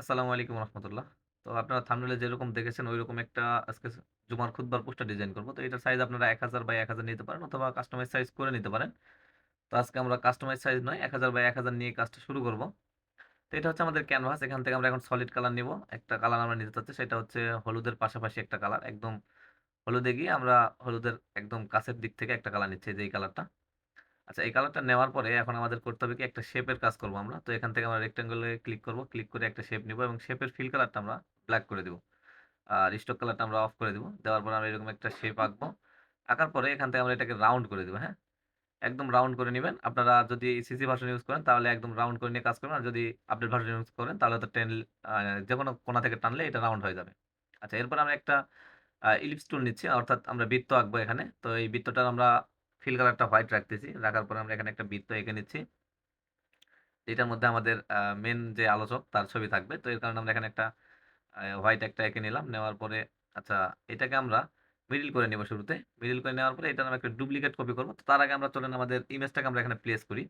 আসসালামু আলাইকুম রহমতুল্লাহ। তো আপনারা থাম্বনেইলে যেরকম দেখেছেন ঐরকম একটা আজকে জুমার খুতবার পোস্টার ডিজাইন করব তো এটার সাইজ আপনারা ১০০০ বাই ১০০০ নিতে পারেন অথবা কাস্টমাইজ সাইজ করে নিতে পারেন। তো আজকে আমরা কাস্টমাইজ সাইজ নয় ১০০০ বাই ১০০০ নিয়ে কাজটা শুরু করব। তো এটা হচ্ছে আমাদের ক্যানভাস। এখান থেকে আমরা এখন সলিড কালার নিব। একটা কালার আমরা নিতে চাচ্ছি, সেটা হচ্ছে হলুদের পাশাপাশি একটা কালার। একদম হলুদে গিয়ে আমরা হলুদের একদম কাছের দিক থেকে একটা কালার নিচ্ছি যে এই কালারটা। আচ্ছা এই কালারটা নেওয়ার পরে এখন আমাদের করতে হবে কি একটা শেপের কাজ করব আমরা। তো এখান থেকে আমরা রেক্টেঙ্গল ক্লিক করব। ক্লিক করে একটা শেপ নিব এবং শেপের ফিল কালারটা আমরা ব্ল্যাক করে দিব। আর স্টক কালারটা আমরা অফ করে দিব। দেওয়ার পরে আমরা এরকম একটা শেপ আঁকবো। আঁকার পরে এখান থেকে আমরা এটাকে রাউন্ড করে দেবো হ্যাঁ? একদম রাউন্ড করে নেবেন আপনারা যদি সিসি ভার্সন ইউজ করেন তাহলে একদম রাউন্ড করে নিয়ে কাজ করবেন। আর যদি আপডেট ভার্সন ইউজ করেন তাহলে তো টেন যে কোনো কোনা থেকে টানলে এটা রাউন্ড হয়ে যাবে। আচ্ছা এরপর আমরা একটা ইলিপস টুল নিচ্ছি অর্থাৎ আমরা বৃত্ত আঁকবো এখানে। তো এই বৃত্তটার আমরা ফিল কালারটা হোয়াইট রাখতেছি। রাখার পরে আমরা এখানে একটা বৃত্ত এঁকে নিচ্ছি। এটার মধ্যে আমাদের মেন যে আলোচক তার ছবি থাকবে। তো এর কারণে আমরা এখানে একটা হোয়াইট একটা এঁকে নিলাম। নেওয়ার পরে আচ্ছা এটাকে আমরা মিডিল করে নেব শুরুতে। মিডিল করে নেওয়ার পরে এটা আমরা একটা ডুপ্লিকেট কপি করব তার আগে আমরা চলেন আমাদের ইমেজটাকে আমরা এখানে প্লেস করি।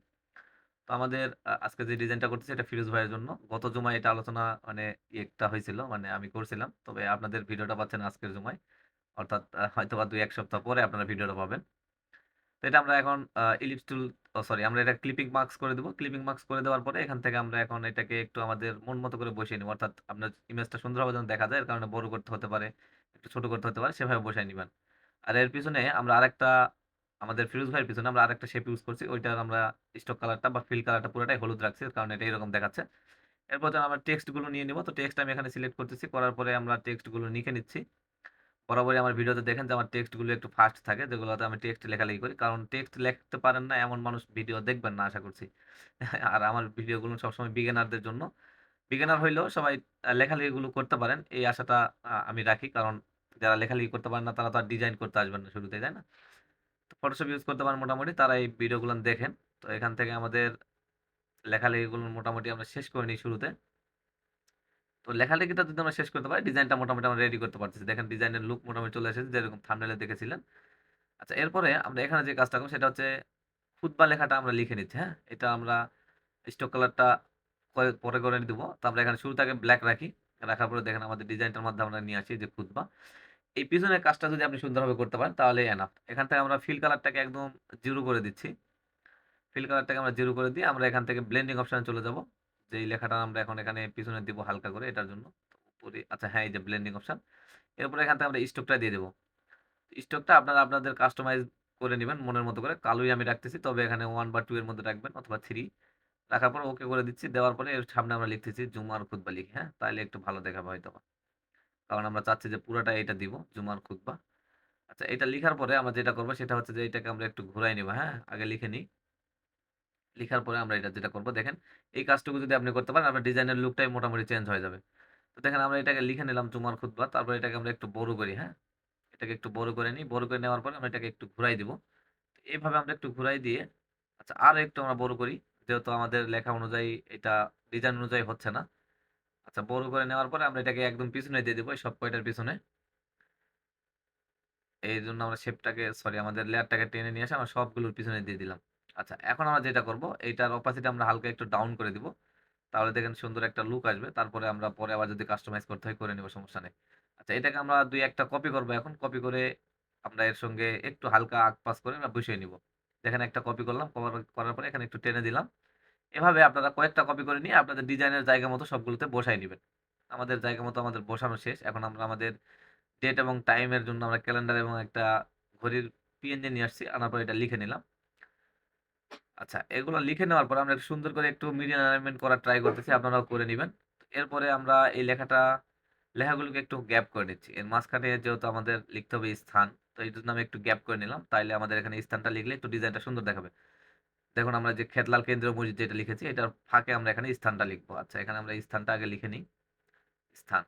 তো আমাদের আজকে যে ডিজাইনটা করতেছি এটা ফিরোজ ভাইয়ের জন্য। গত জুমায় এটা আলোচনা মানে একটা হয়েছিল। মানে আমি করছিলাম। তবে আপনাদের ভিডিওটা পাচ্ছেন আজকের জুমায়। অর্থাৎ, আ, হয়তোবা ২-১ সপ্তাহ পরে আপনারা ভিডিওটা পাবেন। এটা আমরা এখন ইলিপস টুল সরি আমরা এটা ক্লিপিং মার্কস করে দিব। ক্লিপিং মার্কস করে দেওয়ার পরে এখান থেকে আমরা এখন এটাকে একটু আমাদের মন মতো করে বসিয়ে নিব। অর্থাৎ আপনার ইমেজটা সুন্দরভাবে যেন দেখা যায় এর কারণে বড় করতে হতে পারে, একটু ছোট করতে হতে পারে সেভাবে বসায় নিবেন। আর এর পিছনে আমরা আরেকটা আমাদের ফিরোজ ভাইয়ের পিছনে আমরা আরেকটা শেপ ইউজ করছি। ওইটার আমরা স্টক কালারটা বা ফিল কালারটা পুরোটাই হলুদ রাখছি। কারণে এটা এরকম দেখাচ্ছে। এরপর আমরা টেক্সটগুলো নিয়ে নিব। তো টেক্সট আমি এখানে সিলেক্ট করতেছি। করার পরে আমরা টেক্সটগুলো লিখে নিচ্ছি। বরাবরই আমার ভিডিওতে দেখেন যে আমার টেক্সটগুলো একটু ফাস্ট থাকে, যেগুলোতে আমি টেক্সট লেখালেখি করি। কারণ টেক্সট লিখতে পারেন না এমন মানুষ ভিডিও দেখবেন না, আশা করছি। আর আমার ভিডিওগুলো সবসময় বিগিনারদের জন্য। বিগিনার হইলেও সবাই লেখালেখিগুলো করতে পারেন এই আশাটা আমি রাখি। কারণ যারা লেখালেখি করতে পারেন না, তারা তো আর ডিজাইন করতে আসবেন না শুরুতে তাই না? তো ফটোশপ ইউজ করতে পারেন মোটামুটি, তারা এই ভিডিওগুলো দেখেন। তো এখান থেকে আমাদের লেখালেখিগুলো মোটামুটি আমরা শেষ করে নিই শুরুতে। তো লেখালেখিটা যদি আমরা শেষ করতে পারি ডিজাইনটা মোটামুটি আমরা রেডি করতে পারতেছি। দেখেন ডিজাইনের লুক মোটামুটি চলে এসেছে যেরকম থাম্বনেইলে দেখেছিলেন। আচ্ছা এরপরে আমরা এখানে যে কাজটা করব সেটা হচ্ছে খুতবা লেখাটা আমরা লিখে নিচ্ছি, হ্যাঁ? এটা আমরা স্টক কালারটা পরে করে দিব। তো আমরা এখানে শুরুতে আগে ব্লাক রাখি। রাখার পরে দেখেন আমাদের ডিজাইনটার মধ্যে আমরা নিয়ে আসি যে খুতবা। এই পিছনের কাজটা যদি আপনি সুন্দরভাবে করতে পারেন তাহলেই এনাফ। এখান থেকে আমরা ফিল কালারটাকে একদম জিরো করে দিচ্ছি। ফিল কালারটাকে আমরা 0 করে দিয়ে আমরা এখান থেকে ব্লেন্ডিং অপশনে চলে যাব। যে লেখাটা আমরা এখন এখানে পিছনে দিব হালকা করে এটার জন্য। আচ্ছা হ্যাঁ, এই যে ব্লেন্ডিং অপশন। এরপরে এখান থেকে আমরা স্ট্রোকটা দিয়ে দেবো স্ট্রোকটা আপনারা আপনাদের কাস্টমাইজ করে নেবেন মনের মতো করে। কালোই আমি রাখতেছি। তবে এখানে ওয়ান বা টু এর মধ্যে রাখবেন অথবা থ্রি রাখার পর ওকে করে দিচ্ছি। দেওয়ার পরে এর সামনে আমরা লিখতেছি জুমার খুতবা লিখি, হ্যাঁ? তাহলে একটু ভালো দেখাবে হয়তোবা। কারণ আমরা চাচ্ছি যে পুরাটা এটা দিব জুমার খুতবা। আচ্ছা এটা লিখার পরে আমরা যেটা করব সেটা হচ্ছে যে এটাকে আমরা একটু ঘুরাই নেব হ্যাঁ? আগে লিখে নিই। লিখার পরে আমরা এটা যেটা করব দেখেন এই কাজটুকু যদি আপনি করতে পারেন আপনার ডিজাইনের লুকটাই মোটামুটি চেঞ্জ হয়ে যাবে। তো দেখেন আমরা এটাকে লিখে নিলাম জুমার খুতবা। তারপর এটাকে আমরা একটু বড় করি, হ্যাঁ? এটাকে একটু বড় করে নিই। বড় করে নেওয়ার পরে আমরা এটাকে একটু ঘুরাই দিব। এইভাবে আমরা একটু ঘুরাই দিয়ে আচ্ছা আরও একটু আমরা বড় করি। যেহেতু আমাদের লেখা অনুযায়ী এটা ডিজাইন অনুযায়ী হচ্ছে না। আচ্ছা বড় করে নেওয়ার পরে আমরা এটাকে একদম পিছনে দিয়ে দিব সব কয়টার পিছনে। এই জন্য আমরা শেপটাকে সরি আমাদের লেয়ারটাকে টেনে নিয়ে এসে আমরা সবগুলোর পিছনে দিয়ে দিলাম। আচ্ছা এখন আমরা যেটা করব, এইটার অপাসিটি আমরা হালকা একটু ডাউন করে দিব। তাহলে দেখেন সুন্দর একটা লুক আসবে। তারপরে আমরা পরে আবার যদি কাস্টমাইজ করতে হয়, করে নিব, সমস্যা নেই। আচ্ছা এটাকে আমরা দুই একটা কপি করব এখন। কপি করে আমরা এর সঙ্গে একটু হালকা আগ-পাশ করে আমরা বসিয়ে নিব। দেখেন একটা কপি করলাম। করার পরে এখানে একটু টেনে দিলাম। এভাবে আপনারা কয়েকটা কপি করে নিয়ে আপনাদের ডিজাইনের জায়গা মতো সবগুলোতে বসায় নেবেন আমাদের জায়গা মতো আমাদের বসানো শেষ। এখন আমরা আমাদের ডেট এবং টাইম এর জন্য আমরা ক্যালেন্ডার এবং একটা ঘড়ির পিএনজি নিয়ে আসছি। আনার পরে এটা লিখে নিলাম। আচ্ছা এগুলো লিখে নেওয়ার পরে আমরা সুন্দর করে একটু মিডিয়ান অ্যালাইনমেন্ট করার ট্রাই করতেছি। আপনারাও করে নেবেন এরপরে আমরা এই লেখাটা, লেখাগুলোকে একটু গ্যাপ করে নিচ্ছি। এর মাঝখানে যেহেতু আমাদের লিখতে হবে স্থান। তো এইজন্য আমি একটু গ্যাপ করে নিলাম। তাইলে আমাদের এখানে স্থানটা লিখলে একটু ডিজাইনটা সুন্দর দেখাবে। দেখুন, আমরা যে খেতলাল কেন্দ্রীয় মসজিদ যেটা লিখেছি, এটার ফাঁকে আমরা এখানে স্থানটা লিখব আচ্ছা এখানে আমরা স্থানটা আগে লিখে নিই। স্থান।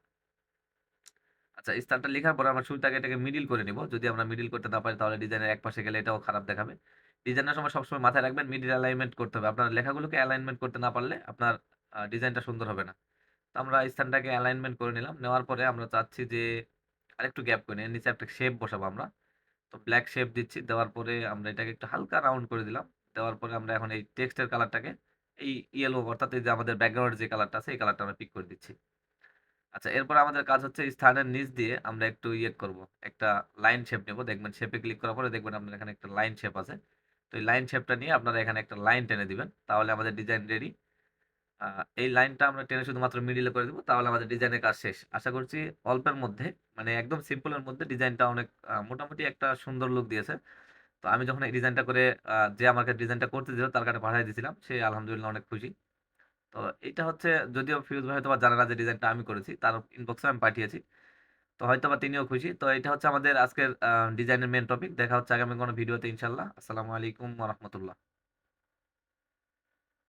আচ্ছা স্থানটা লিখার পরে আমরা শুরুতে আগে এটাকে মিডিল করে নিব। যদি আমরা মিডিল করতে না পারি, তাহলে ডিজাইনের একপাশে গেলে এটাও খারাপ দেখাবে। ডিজাইনের সময় সবসময় মাথায় রাখবেন মিডল অ্যালাইনমেন্ট করতে হবে। আপনার লেখাগুলোকে অ্যালাইনমেন্ট করতে না পারলে আপনার ডিজাইনটা সুন্দর হবে না। তো আমরা স্থানটাকে অ্যালাইনমেন্ট করে নিলাম। নেওয়ার পরে আমরা চাচ্ছি যে আরেকটু গ্যাপ করে নিই। নিচে একটা শেপ বসাবো আমরা। তো ব্ল্যাক শেপ দিচ্ছি। দেওয়ার পরে আমরা এটাকে একটু হালকা রাউন্ড করে দিলাম। দেওয়ার পরে আমরা এখন এই টেক্সটের কালারটাকে এই ইয়েলো অর্থাৎ এই যে আমাদের ব্যাকগ্রাউন্ডের যে কালারটা আছে, এই কালারটা আমরা পিক করে দিচ্ছি। আচ্ছা এরপর আমাদের কাজ হচ্ছে স্থানের নিচ দিয়ে আমরা একটু ইয়ে করব। একটা লাইন শেপ নেব। দেখবেন শেপে ক্লিক করার পরে দেখবেন আপনার এখানে একটা লাইন শেপ আছে। তো এই লাইন শেপটা নিয়ে আপনারা এখানে একটা লাইন টেনে দিবেন। তাহলে আমাদের ডিজাইন রেডি। এই লাইনটা আমরা টেনে শুধুমাত্র মিডল করে দিব। তাহলে আমাদের ডিজাইনের কাজ শেষ। আশা করছি অল্পের মধ্যে মানে একদম সিম্পলের মধ্যে ডিজাইনটা অনেক মোটামুটি একটা সুন্দর লুক দিয়েছে। তো আমি যখন এই ডিজাইনটা করে যে আমাকে ডিজাইনটা করতে দিল, তার কাছে পাঠায় দিয়েছিলাম। সে আলহামদুলিল্লাহ অনেক খুশি। তো এইটা হচ্ছে, যদিও ফিরোজ ভাই হয়তোবা জানে না যে ডিজাইনটা আমি করেছি। তার ইনবক্সে আমি পাঠিয়েছি। তো হয়তো বা তিনিও খুশি। তো এটা হচ্ছে আমাদের আজকের ডিজাইনের মেন টপিক। দেখা হচ্ছে আগামী কোনো ভিডিওতে ইনশাল্লাহ আসসালামু আলাইকুম রাহমাতুল্লাহ।